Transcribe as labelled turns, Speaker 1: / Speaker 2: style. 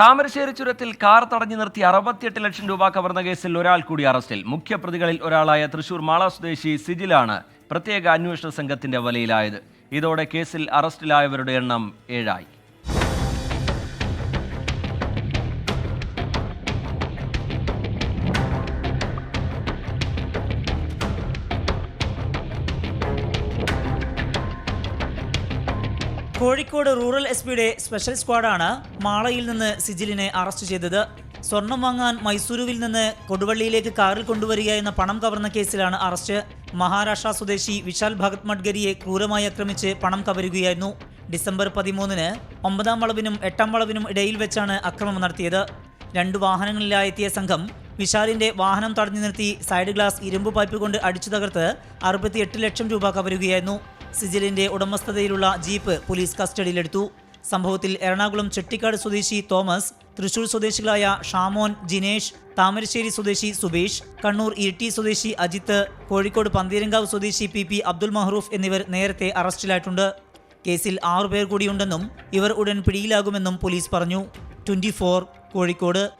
Speaker 1: താമരശ്ശേരി ചുരത്തിൽ കാർ തടഞ്ഞു നിർത്തി അറുപത്തിയെട്ട് ലക്ഷം രൂപ കവർന്ന കേസിൽ ഒരാൾ കൂടി അറസ്റ്റിൽ. മുഖ്യപ്രതികളിൽ ഒരാളായ തൃശൂർ മാള സ്വദേശി സിജിലാണ് പ്രത്യേക അന്വേഷണ സംഘത്തിന്റെ വലയിലായത്. ഇതോടെ കേസിൽ അറസ്റ്റിലായവരുടെ എണ്ണം ഏഴായി.
Speaker 2: കോഴിക്കോട് റൂറൽ എസ് പിയുടെ സ്പെഷ്യൽ സ്ക്വാഡാണ് മാളയിൽ നിന്ന് സിജിലിനെ അറസ്റ്റ് ചെയ്തത്. സ്വർണം വാങ്ങാൻ മൈസൂരുവിൽ നിന്ന് കൊടുവള്ളിയിലേക്ക് കാറിൽ കൊണ്ടുവരിക എന്ന പണം കവർന്ന കേസിലാണ് അറസ്റ്റ്. മഹാരാഷ്ട്ര സ്വദേശി വിശാൽ ഭഗത് മഡ്ഗരിയെ ക്രൂരമായി ആക്രമിച്ച് പണം കവരുകയായിരുന്നു. ഡിസംബർ പതിമൂന്നിന് ഒമ്പതാം വളവിനും എട്ടാം വളവിനും ഇടയിൽ വെച്ചാണ് അക്രമം നടത്തിയത്. രണ്ട് വാഹനങ്ങളിലായെത്തിയ സംഘം വിശാലിന്റെ വാഹനം തടഞ്ഞു നിർത്തി സൈഡ് ഗ്ലാസ് ഇരുമ്പ് പൈപ്പ് കൊണ്ട് അടിച്ചു തകർത്ത് അറുപത്തിയെട്ട് ലക്ഷം രൂപ കവരുകയായിരുന്നു. സിജിലിന്റെ ഉടമസ്ഥതയിലുള്ള ജീപ്പ് പോലീസ് കസ്റ്റഡിയിലെടുത്തു. സംഭവത്തിൽ എറണാകുളം ചെട്ടിക്കാട് സ്വദേശി തോമസ് തൃശൂർ സ്വദേശികളായ ഷാമോൻ ജിനേഷ് താമരശ്ശേരി സ്വദേശി സുബീഷ് കണ്ണൂർ ഇരിട്ടി സ്വദേശി അജിത്ത് കോഴിക്കോട് പന്തീരങ്കാവ് സ്വദേശി പി പി അബ്ദുൽ മഹ്റൂഫ് എന്നിവർ നേരത്തെ അറസ്റ്റിലായിട്ടുണ്ട്. കേസിൽ ആറുപേർ കൂടിയുണ്ടെന്നും ഇവർ ഉടൻ പിടിയിലാകുമെന്നും പോലീസ് പറഞ്ഞു. ട്വന്റി കോഴിക്കോട്.